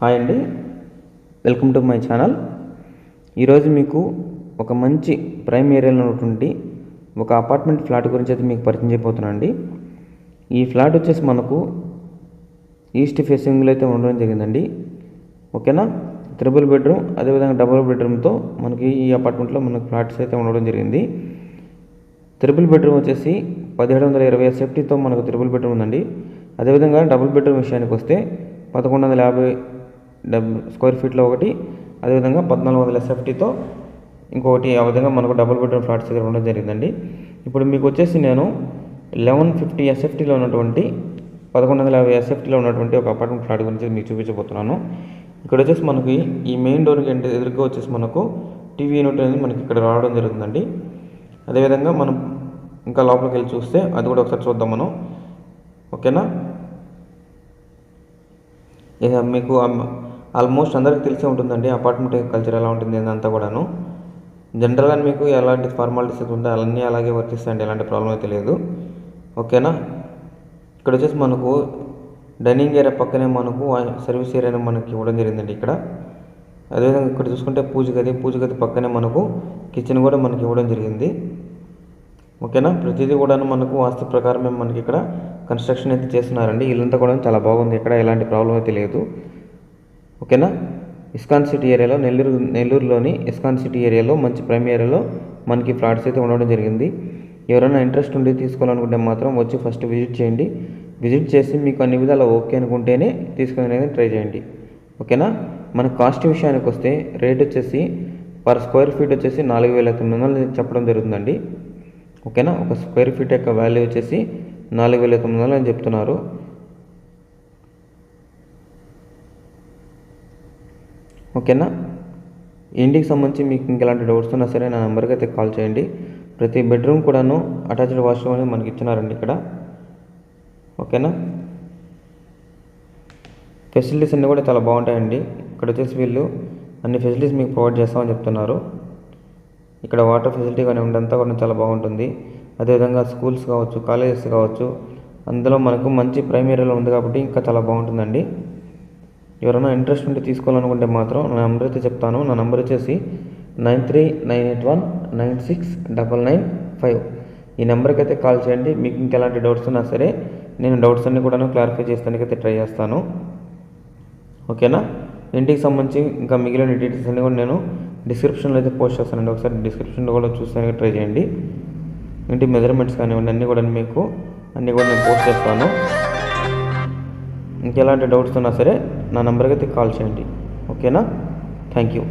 Hi అండి. Welcome to my channel. ఈరోజు మీకు ఒక మంచి ప్రైమ్ ఏరియాలో ఉన్నటువంటి ఒక అపార్ట్మెంట్ ఫ్లాట్ గురించి అయితే మీకు పరిచయం చేయబోతున్నా అండి. ఈ ఫ్లాట్ వచ్చేసి మనకు ఈస్ట్ ఫేసింగ్లో అయితే ఉండడం జరిగిందండి. ఓకేనా? త్రిబుల్ బెడ్రూమ్ అదేవిధంగా డబుల్ బెడ్రూమ్తో మనకి ఈ అపార్ట్మెంట్లో మనకు ఫ్లాట్స్ అయితే ఉండడం జరిగింది. త్రిబుల్ బెడ్రూమ్ వచ్చేసి పదిహేడు వందల ఇరవై సేఫ్టీతో మనకు త్రిబుల్ బెడ్రూమ్ ఉందండి. అదేవిధంగా డబుల్ బెడ్రూమ్ విషయానికి వస్తే పదకొండు వందల యాభై డబ్ స్క్వేర్ ఫీట్లో ఒకటి అదేవిధంగా పద్నాలుగు వందల ఎస్ఎఫ్టీతో ఇంకొకటి ఆ విధంగా మనకు డబుల్ బెడ్రూమ్ ఫ్లాట్స్ దగ్గర ఉండడం జరిగిందండి. ఇప్పుడు మీకు వచ్చేసి నేను లెవెన్ ఫిఫ్టీ ఎస్ఎఫ్టీలో ఉన్నటువంటి పదకొండు వందల యాభై ఎస్ఎఫ్టీలో ఉన్నటువంటి ఒక అపార్ట్మెంట్ ఫ్లాట్ గురించి మీకు చూపించబోతున్నాను. ఇక్కడ వచ్చేసి మనకి ఈ మెయిన్ డోర్కి ఏంటి ఎదురుగా వచ్చేసి మనకు టీవీ యూనిట్ అనేది మనకి ఇక్కడ రావడం జరుగుతుందండి. అదేవిధంగా మనం ఇంకా లోపలికి వెళ్ళి చూస్తే అది కూడా ఒకసారి చూద్దాం మనం. ఓకేనా? మీకు ఆల్మోస్ట్ అందరికీ తెలిసే ఉంటుందండి అపార్ట్మెంట్ కల్చర్ ఎలా ఉంటుంది అంతా కూడాను. జనరల్గా మీకు ఎలాంటి ఫార్మాలిటీస్ ఉంటే అవన్నీ అలాగే వర్తిస్తాయండి ఎలాంటి ప్రాబ్లం అయితే లేదు. ఓకేనా? ఇక్కడ వచ్చేసి మనకు డైనింగ్ ఏరియా పక్కనే మనకు సర్వీస్ ఏరియా మనకి ఇవ్వడం జరిగిందండి ఇక్కడ. అదేవిధంగా ఇక్కడ చూసుకుంటే పూజ గది పూజ గది పక్కనే మనకు కిచెన్ కూడా మనకి ఇవ్వడం జరిగింది. ఓకేనా? ప్రతిదీ కూడా మనకు వాస్తు ప్రకారమే మనకి ఇక్కడ కన్స్ట్రక్షన్ అయితే చేస్తున్నారండి. ఇల్లంతా కూడా చాలా బాగుంది ఇక్కడ ఎలాంటి ప్రాబ్లం అయితే లేదు. ఓకేనా? ఇస్కాన్ సిటీ ఏరియాలో నెల్లూరు నెల్లూరులోని ఇస్కాన్ సిటీ ఏరియాలో మంచి ప్రైమ్ ఏరియాలో మనకి ఫ్లాట్స్ అయితే ఉండడం జరిగింది. ఎవరైనా ఇంట్రెస్ట్ ఉండి తీసుకోవాలనుకుంటే మాత్రం వచ్చి ఫస్ట్ విజిట్ చేయండి. విజిట్ చేసి మీకు అన్ని విధాలు ఓకే అనుకుంటేనే తీసుకునేది ట్రై చేయండి. ఓకేనా? మన కాస్ట్ విషయానికి వస్తే రేట్ వచ్చేసి పర్ స్క్వేర్ ఫీట్ వచ్చేసి నాలుగు వేల తొమ్మిది వందలు చెప్పడం జరుగుతుందండి. ఓకేనా? ఒక స్క్వేర్ ఫీట్ యొక్క వాల్యూ వచ్చేసి నాలుగు వేల తొమ్మిది వందలు అని చెప్తున్నారు. ఓకేనా? ఇంటికి సంబంధించి మీకు ఇంకెలాంటి డౌట్స్ ఉన్నా సరే నా నెంబర్కి అయితే కాల్ చేయండి. ప్రతి బెడ్రూమ్ కూడాను అటాచ్డ్ వాష్రూమ్ అనేది మనకి ఇచ్చినారండి ఇక్కడ. ఓకేనా? ఫెసిలిటీస్ అన్నీ కూడా చాలా బాగుంటాయండి. ఇక్కడ వచ్చేసి వీళ్ళు అన్ని ఫెసిలిటీస్ మీకు ప్రొవైడ్ చేస్తామని చెప్తున్నారు. ఇక్కడ వాటర్ ఫెసిలిటీ కానీ ఉండంతా కూడా చాలా బాగుంటుంది. అదేవిధంగా స్కూల్స్ కావచ్చు కాలేజెస్ కావచ్చు అందులో మనకు మంచి ప్రైమరీలో ఉంది కాబట్టి ఇంకా చాలా బాగుంటుందండి. ఎవరైనా ఇంట్రెస్ట్ ఉంటే తీసుకోవాలనుకుంటే మాత్రం నా నెంబర్ అయితే చెప్తాను. నా నెంబర్ వచ్చేసి nine three nine eight one nine six double nine five. ఈ నెంబర్కి అయితే కాల్ చేయండి. మీకు ఇంకెలాంటి డౌట్స్ ఉన్నా సరే నేను డౌట్స్ అన్నీ కూడా క్లారిఫై చేస్తానికి అయితే ట్రై చేస్తాను. ఓకేనా? ఇంటికి సంబంధించి ఇంకా మిగిలిన డీటెయిల్స్ అన్నీ కూడా నేను డిస్క్రిప్షన్లో అయితే పోస్ట్ చేస్తానండి. ఒకసారి డిస్క్రిప్షన్లో కూడా చూస్తానికి ట్రై చేయండి. ఇంటి మెజర్మెంట్స్ కానివ్వండి అన్నీ కూడా మీకు అన్నీ కూడా నేను పోస్ట్ చేస్తాను. ఇంకెలాంటి డౌట్స్ ఉన్నా సరే నా నెంబర్కి అయితే కాల్ చేయండి. ఓకేనా? Thank you.